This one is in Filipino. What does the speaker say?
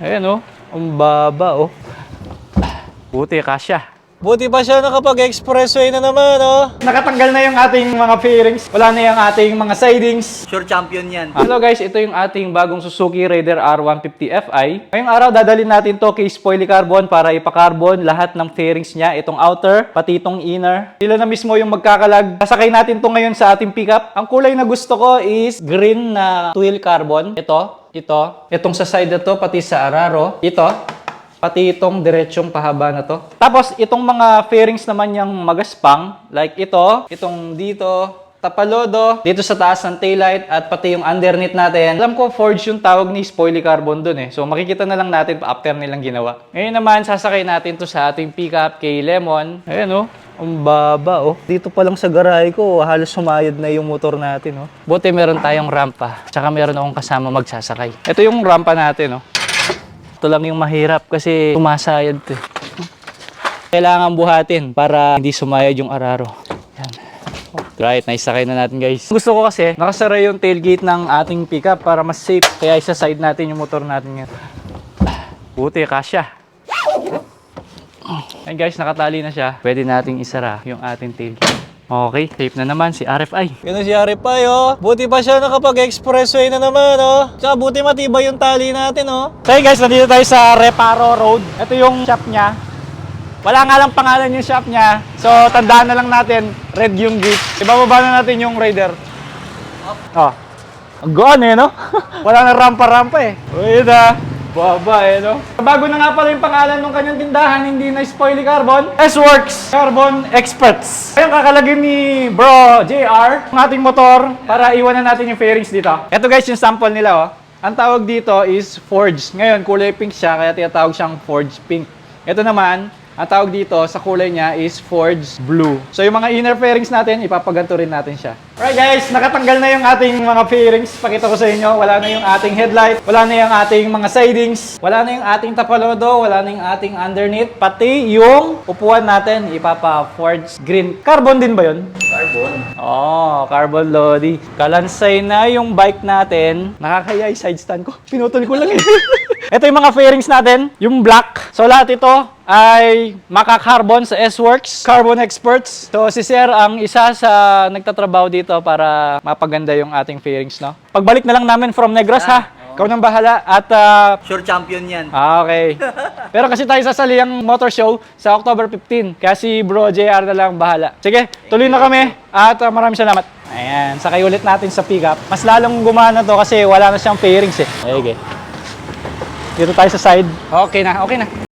Ayan oh, ang baba oh. Buti, kasya. Buti pa siya nakapag-expressway na naman, oh. Nakatanggal na yung ating mga fairings. Wala na yung ating mga sidings. Sure champion yan. Hello guys, ito yung ating bagong Suzuki Raider R150 Fi. Ngayong araw, dadalhin natin to kay Spoily Carbon para ipakarbon lahat ng fairings niya. Itong outer, pati itong inner. Sila na mismo yung magkakalag. Sasakay natin to ngayon sa ating pickup. Ang kulay na gusto ko is green na twill carbon. Ito, ito. Itong sa side na to, pati sa araro. Ito. Pati itong diretsyong pahaba na to. Tapos, itong mga fairings naman yung magaspang, like ito, itong dito, tapalodo, dito sa taas ng taillight, at pati yung underneath natin. Alam ko, forge yung tawag ni Spoily Carbon dun eh. So, makikita na lang natin after nilang ginawa. Ngayon naman, sasakay natin to sa ating pickup kay Lemon. Ayan oh. Ang baba oh. Dito pa lang sa garahe ko, halos sumayad na yung motor natin oh. Buti meron tayong rampa. Tsaka meron akong kasama magsasakay. Ito yung rampa natin oh. Ito lang yung mahirap kasi sumasayad to. eh. Kailangan buhatin para hindi sumayad yung araro. Yan. Right, naisakay na natin guys. Gusto ko kasi nakasara yung tailgate ng ating pickup para mas safe. Kaya isa side natin yung motor natin ngayon. Buti, kasya. Ayan guys, nakatali na siya. Pwede nating isara yung ating tailgate. Okay, safe na naman si RFI. Ganun si Aripay, oh. Buti pa siya nakapag-expressway na naman, oh. Tsaka buti matibay yung tali natin, oh. So guys, nandito tayo sa Reparo Road. Ito yung shop niya. Wala nga lang pangalan yung shop niya. So tandaan na lang natin, red yung gate. Ibababa na natin yung Raider. Oh. Ang gaan eh, no? Wala na rampa-rampa eh. Uy, na. Baba eh, no? Bago na nga pala yung pangalan ng kanyang tindahan, hindi na Spoily Carbon. S-Works Carbon Experts. Ayun, kakalagin ni Bro JR, ang ating motor, para iwanan natin yung fairings dito. Ito guys, yung sample nila, oh. Ang tawag dito is Forge. Ngayon, kulay pink siya, kaya tinatawag siyang Forge Pink. Ito naman, ang tawag dito sa kulay niya is Forge Blue. So yung mga inner fairings natin, ipapaganto rin natin siya. Alright guys, nakatanggal na yung ating mga fairings. Pakita ko sa inyo, wala na yung ating headlight, wala na yung ating mga sidings, wala na yung ating tapalodo, wala na yung ating underneath, pati yung upuan natin, ipapa-forge green. Carbon din ba yun? Carbon. Oh, carbon lodi. Kalansay na yung bike natin. Nakakaya yung side stand ko. Pinutol ko lang eh. ito yung mga fairings natin, yung black. So lahat ito ay maka-carbon sa S-Works, Carbon Experts. So si Sir ang isa sa nagtatrabaho dito para mapaganda yung ating fairings, no? Pagbalik na lang namin from Negros ha. Ikaw nang bahala at ah, Sure champion yan. Ah, okay. Pero kasi tayo sasali ang motor show sa October 15. Kaya si Bro JR na lang bahala. Sige, tuloy na kami at uh, maraming salamat. Ayan, sakay ulit natin sa pickup. Mas lalong gumana to kasi wala na siyang fairings eh. Okay. Dito tayo sa side. Okay na, okay na.